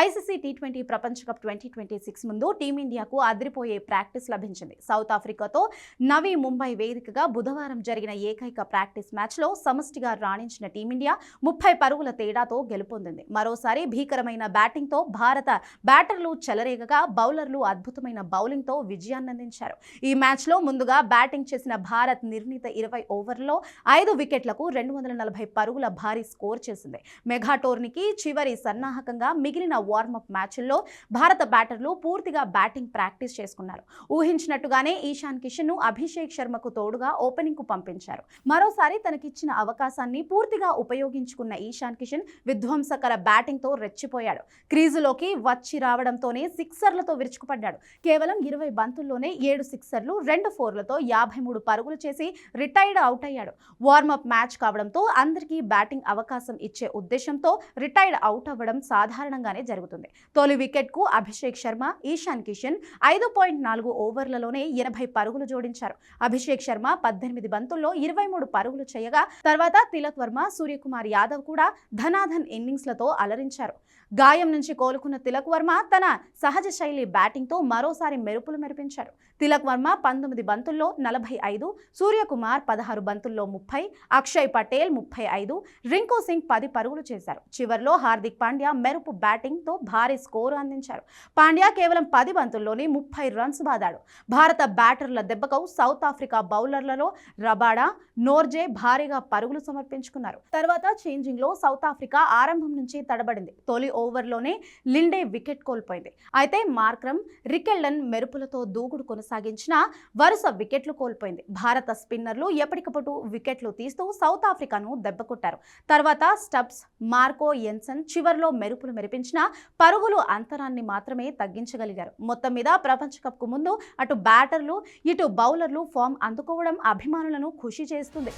ICC T twenty ప్రపంచ cup twenty twenty six ముందు టీమిండియాకు అదిరిపోయే ప్రాక్టీస్ లభించింది. సౌత్ ఆఫ్రికాతో నవీ ముంబై వేదికగా బుధవారం జరిగిన ఏకైక ప్రాక్టీస్ మ్యాచ్లో సమష్టిగా రాణించిన టీమిండియా ముప్పై పరుగుల తేడాతో గెలుపొందింది. మరోసారి భీకరమైన బ్యాటింగ్తో భారత బ్యాటర్లు చెలరేగగా బౌలర్లు అద్భుతమైన బౌలింగ్తో విజయాన్నందించారు ఈ మ్యాచ్లో ముందుగా బ్యాటింగ్ చేసిన భారత్ నిర్ణీత ఇరవై ఓవర్లో ఐదు వికెట్లకు రెండు వందల నలభై పరుగుల భారీ స్కోర్ చేసింది. మెగా టోర్నీకి చివరి సన్నాహకంగా మిగిలిన వార్మప్ మ్యాచ్ల్లో భారత బ్యాటర్లు పూర్తిగా బ్యాటింగ్ ప్రాక్టీస్ చేసుకున్నారు. ఊహించినట్టుగానే ఈశాన్ కిషన్ను అభిషేక్ శర్మకు తోడుగా ఓపెనింగ్కు పంపించారు. మరోసారి తనకిచ్చిన అవకాశాన్ని పూర్తిగా ఉపయోగించుకున్న ఈశాన్ కిషన్ విధ్వంసకర బ్యాటింగ్తో రెచ్చిపోయాడు. క్రీజులోకి వచ్చి రావడంతోనే సిక్సర్లతో విరుచుకుపడ్డాడు. కేవలం ఇరవై బంతుల్లోనే ఏడు సిక్సర్లు రెండు ఫోర్లతో యాభై మూడు పరుగులు చేసి రిటైర్డ్ అవుట్ అయ్యాడు వార్మప్ మ్యాచ్ కావడంతో అందరికీ బ్యాటింగ్ అవకాశం ఇచ్చే ఉద్దేశంతో రిటైర్డ్ అవుట్ అవ్వడం సాధారణంగానే జరుగుతుంది. తొలి వికెట్కు అభిషేక్ శర్మ ఈశాన్ కిషన్ ఐదు పాయింట్ నాలుగు ఓవర్లలోనే ఎనభై పరుగులు జోడించారు. అభిషేక్ శర్మ పద్దెనిమిది బంతుల్లో ఇరవై మూడు పరుగులు చేయగా తర్వాత తిలక్ వర్మ సూర్యకుమార్ యాదవ్ కూడా ధనాధన్ ఇన్నింగ్స్లతో అలరించారు. గాయం నుంచి కోలుకున్న తిలక్ వర్మ తన సహజ శైలి బ్యాటింగ్తో మరోసారి మెరుపులు మెరిపించారు. తిలక్ వర్మ పంతొమ్మిది బంతుల్లో నలభై ఐదు సూర్యకుమార్ పదహారు బంతుల్లో ముప్పై అక్షయ్ పటేల్ ముప్పై ఐదు రింకు సింగ్ పది పరుగులు చేశారు. చివర్లో హార్దిక్ పాండ్యా మెరుపు బ్యాటింగ్ బ్యాటింగ్తో భారీ స్కోరు అందించారు పాండ్యా కేవలం పది బంతుల్లోనే ముప్పై రన్స్ బాదాడు భారత బ్యాటర్ల దెబ్బకు సౌత్ ఆఫ్రికా బౌలర్లలో రబాడా నోర్జే భారీగా పరుగులు సమర్పించుకున్నారు. తర్వాత చేంజింగ్లో సౌత్ ఆఫ్రికా ఆరంభం నుంచి తడబడింది. తొలి ఓవర్లోనే లిండే వికెట్ కోల్పోయింది. అయితే మార్క్రమ్ రికెల్డన్ మెరుపులతో దూకుడు కొనసాగించిన వరుస వికెట్లు కోల్పోయింది. భారత స్పిన్నర్లు ఎప్పటికప్పుడు వికెట్లు తీస్తూ సౌత్ ఆఫ్రికాను దెబ్బకొట్టారు తర్వాత స్టబ్స్ మార్కో ఎన్సన్ చివర్లో మెరుపులు మెరిపించిన పరుగులు అంతరాన్ని మాత్రమే తగ్గించగలిగారు. మొత్తం మీద ప్రపంచ కప్కు ముందు అటు బ్యాటర్లు ఇటు బౌలర్లు ఫామ్ అందుకోవడం అభిమానులను ఖుషి చేస్తుంది.